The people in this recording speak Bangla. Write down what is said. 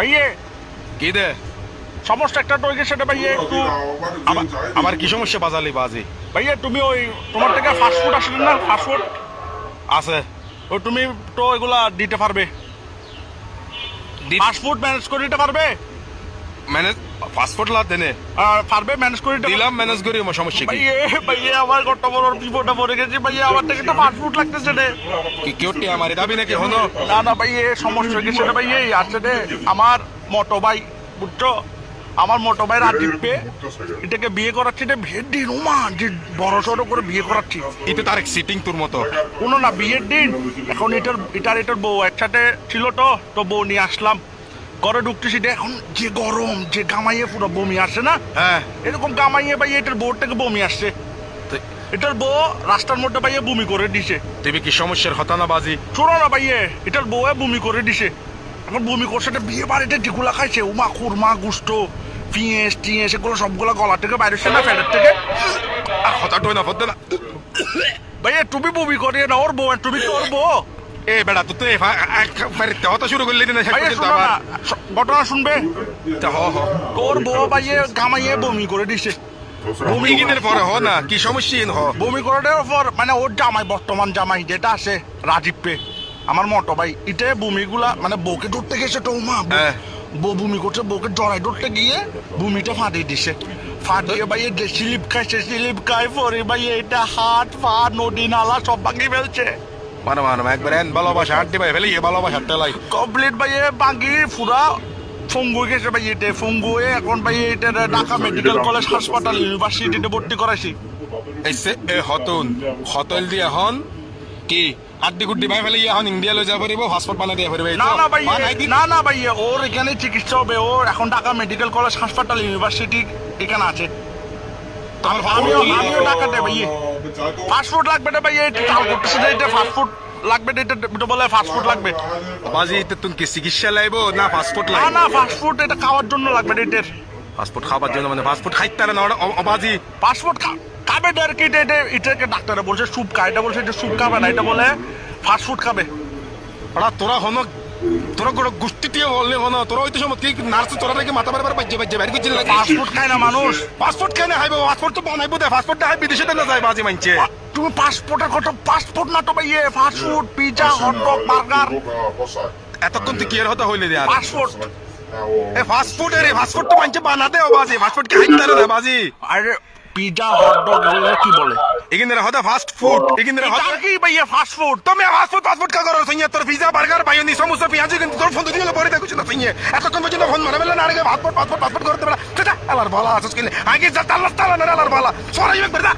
ভাইয়ে। কি দে? সমস্যা একটা টয়কে সেটা ভাইয়ে একটু আবার কি সমস্যা? বাজালি বাজি। ভাইয়া তুমি ওই তোমার থেকে ফাস্ট ফুড আসলে না? ফাস্টফুড আছে। ও তুমি তো এগুলা দিতে পারবে। ফাস্ট ফুড ম্যানেজ করে দিতে পারবে? ম্যানেজ পাসপোর্ট লা দেনে। আর পারবে ম্যানেজ করে দিলাম ম্যানেজ করি আমার সমস্যা কি? ভাইয়ে আমার কত বড় বিপদে পড়ে গেছি ভাইয়া আমার থেকে তো ফুড লাগতেছে রে। কি কেউটি আমার দাবি নাকি হনো? না না ভাইয়ে সমস্যা কি সেটা ভাইয়ে আছে রে। আমার মোটো ভাই বুঝছ? আমার মোটো ভাই রাজীবকে এটাকে বিয়ে করাচ্ছি রে বিয়ের দিন ওমা যে বড় সড়ো করে বিয়ে করাচ্ছি। ইতে তার সিটিং তোর মতো। কোনো না বিয়ের দিন এখন এটার এটার এটার বউ একসাথে ছিল তো তো বউ নিয়ে আসলাম। ঘরে ঢুকতেছি এখন যে গরম যে গামাইয়ে পুরো বমি আসে না? হ্যাঁ। এরকম গামাইয়ে ভাই এটার বউর থেকে বমি আসছে। এটার বউ রাস্তার মধ্যে ভাইয়ে বমি করে দিছে। তুমি কি সমস্যার হতা না বাজি শোনো না ভাইয়ে এটার বউয়ে বমি করে দিছে। এখন বমি করছে বিয়ে বাড়িতে যেগুলা খাইছে উমা খুরমা গুস্ত পিঁয়েস টিয়েস এগুলো সবগুলো গলা থেকে বাইরে না ফ্যাটের থেকে? আর হতাটো না হতে না। ভাইয়া তুমি বমি করে না ওর বউ তুমি কি ওর বউ? এ বেড়া তুই তো হতা শুরু করলি না ঘটনা শুনবে? তোর বউ বমি করে দিছে। বমি কিনের পরে হ না কি সমস্যা ইন হ? বমি করে পর মানে ওর জামাই বর্তমান জামাই যেটা আছে রাজীব পে আমার মটো ভাই এটা বমিগুলা মানে বউকে ধরতে গেছে তো মা বউ- হ্যাঁ। বমি করছে বউকে জড়াই ধরতে গিয়ে বমিটা ফাটিয়ে দিছে। ফাটিয়ে ভাই স্লিপ খাইছে স্লিপ খাই পরে ভাই এটা হাত পা নদী নালা সব ভাঙিয়ে ফেলছে। মানে মানে একবার এন ভালোবাসা হাঁটতে পাই ফেলে ইয়ে ভালোবাসা টেলাই কমপ্লিট ভাই ভাঙি পুরা ফঙ্গু গেছে ভাই এটা ফঙ্গু এখন ভাই এটা ঢাকা মেডিকেল কলেজ হাসপাতাল ইউনিভার্সিটিতে ভর্তি করাইছি। এইসে এ হতুন হতল দিয়ে হন কি আড্ডি গুড্ডি ভাই ফেলে ইয়ে হন ইন্ডিয়া লই যাব পারিব পাসপোর্ট বানাই দিয়ে পারিব না না ভাই না না ভাই ওর এখানে চিকিৎসা হবে ওর এখন ঢাকা মেডিকেল কলেজ হাসপাতাল ইউনিভার্সিটি এখানে আছে। আমিও আমিও ঢাকাতে ভাই ফাস্টফুড লাগবে না ভাই এটা করতেছে যে এটা ফাস্টফুড লাগবে এটা এটা বলে ফাস্টফুড লাগবে। বাজি তে তুমি কি চিকিৎসা লাইব না পাসপোর্ট না লাইব? না ফাস্টফুড এটা খাওয়ার জন্য লাগবে এটার। পাসপোর্ট খাবার জন্য মানে পাসপোর্ট খাইতে না অ- অবাজি খাবে আর কি এটা এটা- এটাকে ডাক্তারে বলছে স্যুপ খা এটা বলছে এটা স্যুপ খাবে না এটা বলে ফাস্টফুড খাবে। ওরা তোরা হন তোরা কোনো গোষ্ঠী দিয়ে বললে হন তোরা হয়তো সময় কি নার্স তোরা নাকি মাথা বারবার বাজ্যে বাজ্যে বাইরে করছিল ফাস্টফুড খায় না মানুষ। পাসপোর্ট কেন হাইব পাসপোর্ট তো বানাইবো দে পাসপোর্ট হাই বিদেশে না যায় বাজি মানছে তুমি পাসপোর্টের কথা পাসপোর্ট না তো ভাই ফাস্টফুড পিজা হটডগ বার্গার এতক্ষণ তুই কি এর হতে হইলে দেয়া পাসপোর্ট এ ফাস্টফুড এর ফাস্টফুড তো মানছে বানাতে ও বাজি। ফাস্টফুড কি হাইতে না বাজি। আরে পিজা হটডগ এগুলো কি বলে? এখানে হতে ফাস্ট ফুড फूड এটা হতে কি ভাইয়া ফাস্ট ফুড তুমি ফাস্টফুড ফাস্টফুড কা করো সইয়া তোর পিজা বার্গার বায়োনি সমোসা পেঁয়াজি কিন্তু তোর ফোন দিয়ে পরে দেখছ না সইয়া এতক্ষণ পর্যন্ত ফোন মারা বেলা না আগে পাসপোর্ট পাসপোর্ট পাসপোর্ট করতে পারা। সেটা আলার ভালা আসছ কিনে আগে যা তাল্লা তাল্লা না আলার ভালা সরাই একবার দা।